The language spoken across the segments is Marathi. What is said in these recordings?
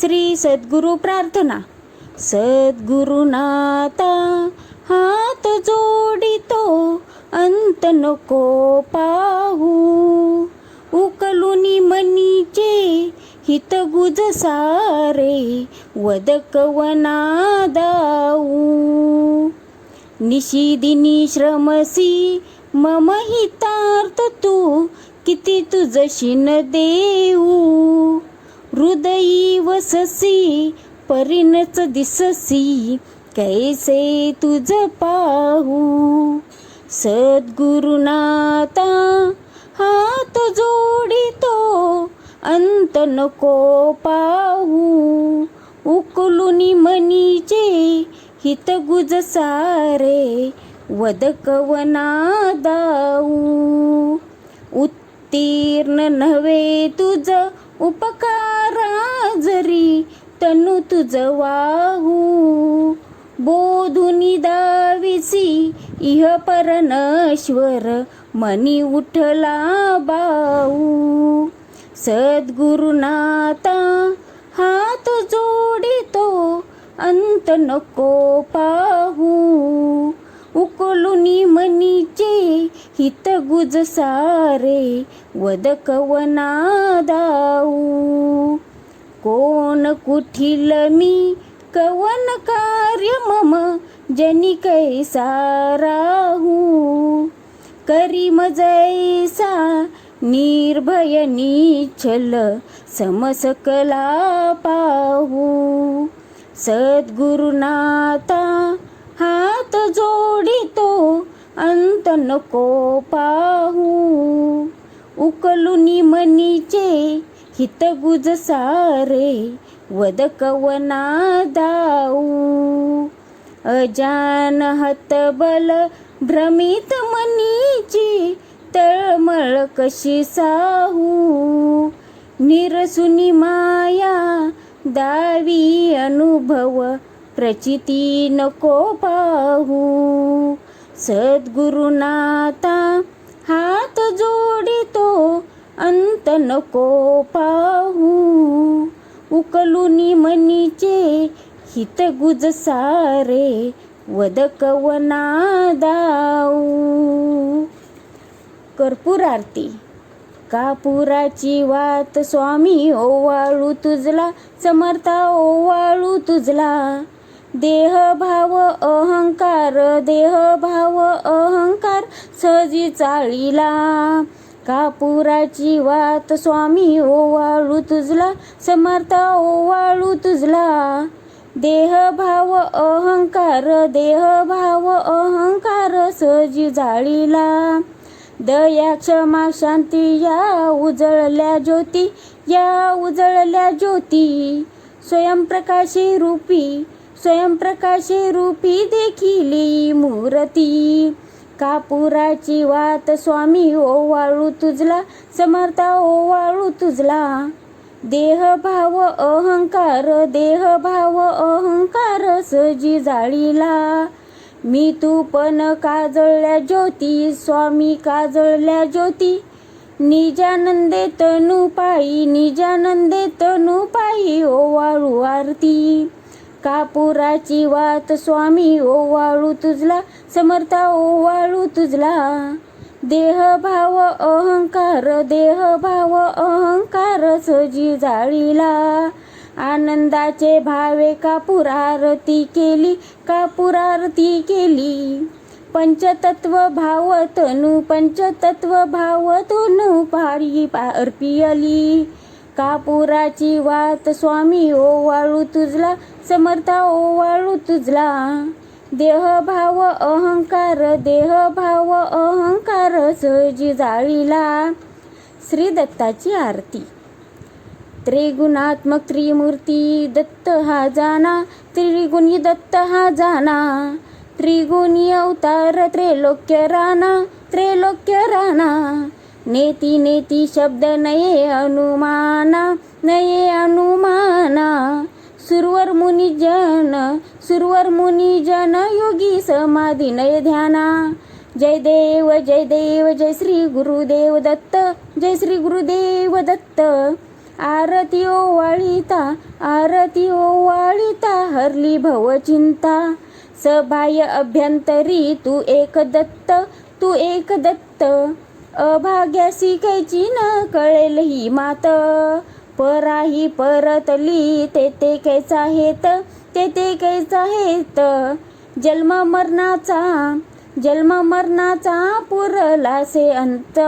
श्री सद्गुरु प्रार्थना. सद्गुरुनाथा हात जोडितो अंत नको पाहू. उकलुनी मनीचे हित गुज सारे वदकवना दाऊ निशिदिनी श्रमसी मम हितार्थ तू किती तुझशीन देऊ. वससी परिणच दिससी कैसे तुझ पाहू? सद्गुरुनाथा हात जोडितो अंत नको पाहू. उकलुनी मनीचे हित गुज सारे वदकवना दाऊ उत्तीर्ण नव्हे तुझ उपकारा जरी तनु तुझ वाहू. बोधुनी दाविसी इह परनश्वर मनी उठला बाऊ सद्गुरुनाथा हात जोडितो अंत नको पाहू. उकलुनी मनीचे हित गुज सारे वदकवना दाऊ कोण कुठील मी कवन कार्य मम जनी कैसा राहू? करी मजैसा निर्भय निच्छल समसकला पाहू. सद्गुरुनाथा हात जोडितो अंत नको पाहू. उकलुनी मनीचे हित गुज सारे वदकवना दाऊ अजान हतबल भ्रमित मनीची तळमळ कशी साहू. निरसुनी माया दावी अनुभव प्रचिती नको पाहू. सद्गुरुनाथा हात जोडितो अंत नको पाहू. उकलुनी मनीचे हित गुज सारे वदकवना दाऊ कर्पूर आरती. कापुराची वात स्वामी ओवाळू तुझला समर्था ओवाळू तुझला. देहभाव अहंकार देहभाव अहंकार सहजी चाळीला. कापुराची वात स्वामी ओवाळू तुझला समर्था ओवाळू तुझला. देहभाव अहंकार देहभाव अहंकार सहजी जाळीला. दया क्षमा शांती या उजळल्या ज्योती या उजळल्या ज्योती. स्वयंप्रकाशी रूपी स्वयंप्रकाशे रूपी देखिली मूर्ती. कापुराची वात स्वामी ओवाळू तुझला समर्था ओवाळू तुझला. देह भाव अहंकार देह भाव अहंकार सजी जाळीला. मी तू पण काजळल्या ज्योती स्वामी काजळल्या ज्योती. निजानंदे तनु पायी निजानंदे तनु पायी ओवाळू आरती. कापुराची वात स्वामी ओवाळू तुझला समर्था ओवाळू तुझला. देह भाव अहंकार देह भाव अहंकार सजी जाळीला. आनंदाचे भावे कापूर आरती केली कापुरारती आरती केली. पंचतत्व भाव तनु पंचतत्व भाव तनु पारी अर्पियली कापुराची वात स्वामी ओवाळू तुझला. समर्था ओवाळू तुझला. देह भाव अहंकार देह भाव अहंकार सहजी जाळीला. श्री दत्ताची आरती. त्रिगुणात्मक त्रिमूर्ती दत्त हा जाना. त्रिगुणी दत्त हा जाना. त्रिगुणी अवतार त्रैलोक्य राणा. त्रैलोक्य राणा. नेती नेती शब्द नये अनुमाना नये अनुमाना. सुरवर मुनिजन सुरवर मुनिजन योगी समाधी नय ध्याना. जय देव जय देव जय श्री गुरुदेव दत्त जय श्री गुरुदेव दत्त. आरती ओवाळीता आरती ओवाळीता हरली भव चिंता. सभाय अभ्यंतरी तू एक दत्त तू एक दत्त. अभाग्यासी कैची न कळेल ही मात. पराही परतली ते कैचा हेत तेथे कैचा हेत. जन्म मरणाचा जन्म मरणाचा पुरलासे अंत.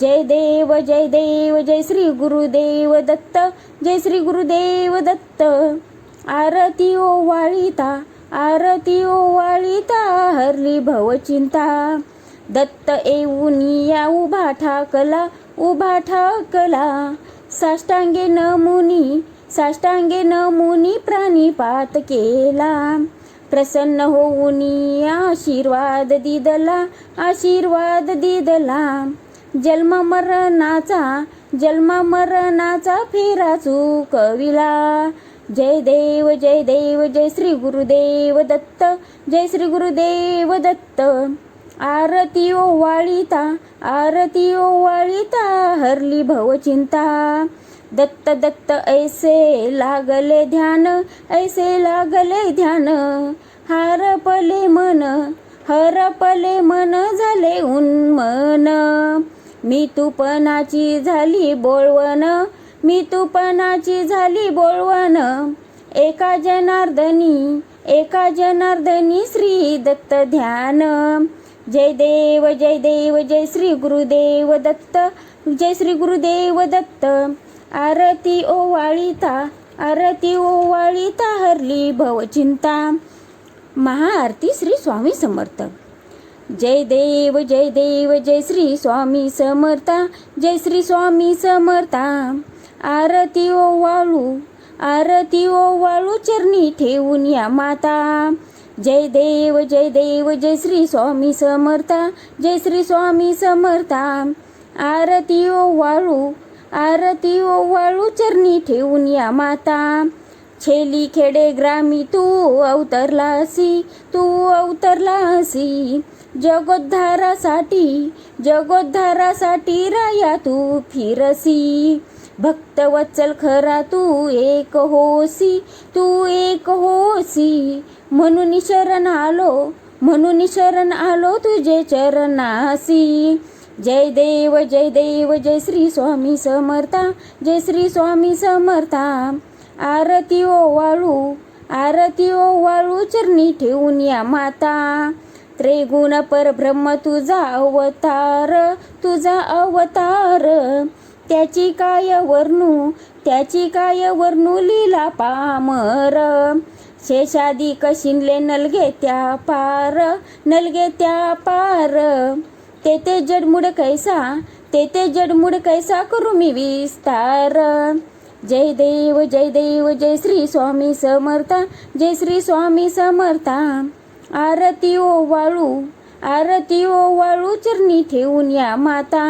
जय देव जय देव जय श्री गुरुदेव दत्त जय श्री गुरुदेव दत्त. आरती ओवाळीता आरती ओवाळीता हरली भवचिंता दत्त येऊन या उभा ठाकला उभा ठाकला. साष्टांगे न मुनी साष्टांगे न मुनी प्राणीपात केला. प्रसन्न होऊन आशीर्वाद दिदला आशीर्वाद दिदला. जन्म मरणाचा जन्म मरणाचा फेरा चुकविला. जय देव जय देव जय श्री गुरुदेव दत्त जय श्री गुरुदेव दत्त. आरती ओवाळीता आरती ओवाळीता हरली भवचिंता दत्त दत्त ऐसे लागले ध्यान ऐसे लागले ध्यान. हारपले मन हरपले मन झाले उन्मन. मी तुपणाची झाली बोळवण मी तुपणाची झाली बोळवण. एका जनार्दनी एका जनार्दनी श्री दत्त ध्यान. जय देव जय देव जय श्री गुरुदेव दत्त जय श्री गुरुदेव दत्त. आरती ओवाळीता आरती ओवाळीता हरली भवचिंता. महाआरती श्री स्वामी समर्थ. जय देव जय देव जय श्री स्वामी समर्था जय श्री स्वामी समर्था. आरती ओवाळू आरती ओवाळू चरणी ठेवून या माता. जय देव जय देव जय श्री स्वामी समर्था जय श्री स्वामी समर्था. आरती ओवाळू आरती ओवाळू चरणी ठेवून या माता. छेली खेडे ग्रामी तू अवतरलासी तू अवतरलासी जगोद्धारासाठी जगोद्धारासाठी राया तू फिरसी. भक्त वत्सल खरा तू एक होसी तू एक होसी. म्हणून शरण आलो म्हणून शरण आलो तुझे चरणासी. जय देव जय देव जय श्री स्वामी समर्था जय श्री स्वामी समर्था. आरती ओवाळू आरती ओवाळू चरणी ठेवून या माता. त्रिगुण परब्रह्म तुझा अवतार तुझा अवतार. त्याची काय वर्णू त्याची काय वर्णू लीला पामर. शेषादी कशिनले नलगे त्या पार नलगे त्या पार. ते ते जडमुड कैसा ते ते जडमुड कैसा करू मी विस्तार. जय देव जय देव जय श्री स्वामी समर्था जय श्री स्वामी समर्था. आरती ओ वाळू आरती ओ वाळू चरणी ठेवून या माता.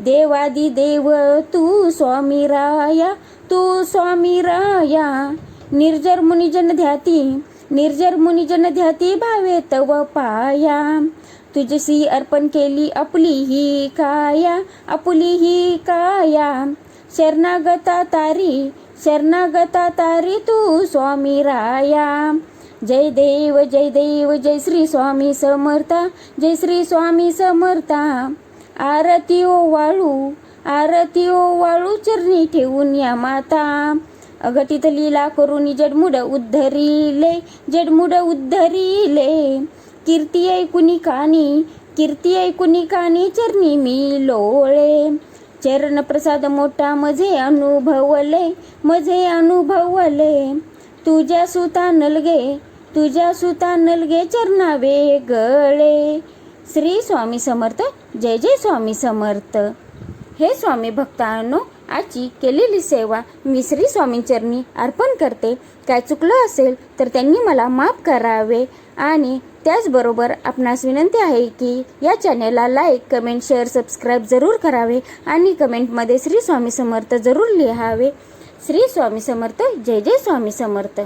देवादी देव तू स्वामी राया तू स्वामी राया. निर्जर मुनिजन ध्याती निर्जर मुनिजन ध्याती भावे तव पाया. तुझशी अर्पण केली आपली ही काया आपली ही काया. शरणागता तारी शरणागता तारी तू स्वामी राया. जय देव जय देव जय श्री स्वामी समर्था जय श्री स्वामी समर्था. आरती ओवाळू आरती ओवाळू चरणी ठेवून या माता. अघटित लीला करून जडमुड उद्धरिले जडमुड उद्धरिले. कीर्ती ऐकुनी कानी कीर्ती ऐकुनी कानी चरणी मी लोळे. चरण प्रसाद मोठा मजे अनुभवले मजे अनुभवले. तुझ्या सुता नलगे तुझ्या सुता नलगे चरणा वेगळे श्री स्वामी समर्थ जय जय स्वामी समर्थ. हे स्वामी भक्तांनो आजची केलेली सेवा मी श्री स्वामींचरणी अर्पण करते. काय चुकलं असेल तर त्यांनी मला माफ करावे. आणि त्याचबरोबर आपणास विनंती आहे की या चॅनेलला लाईक कमेंट शेअर सबस्क्राईब जरूर करावे आणि कमेंटमध्ये श्री स्वामी समर्थ जरूर लिहावे. श्री स्वामी समर्थ जय जय स्वामी समर्थ.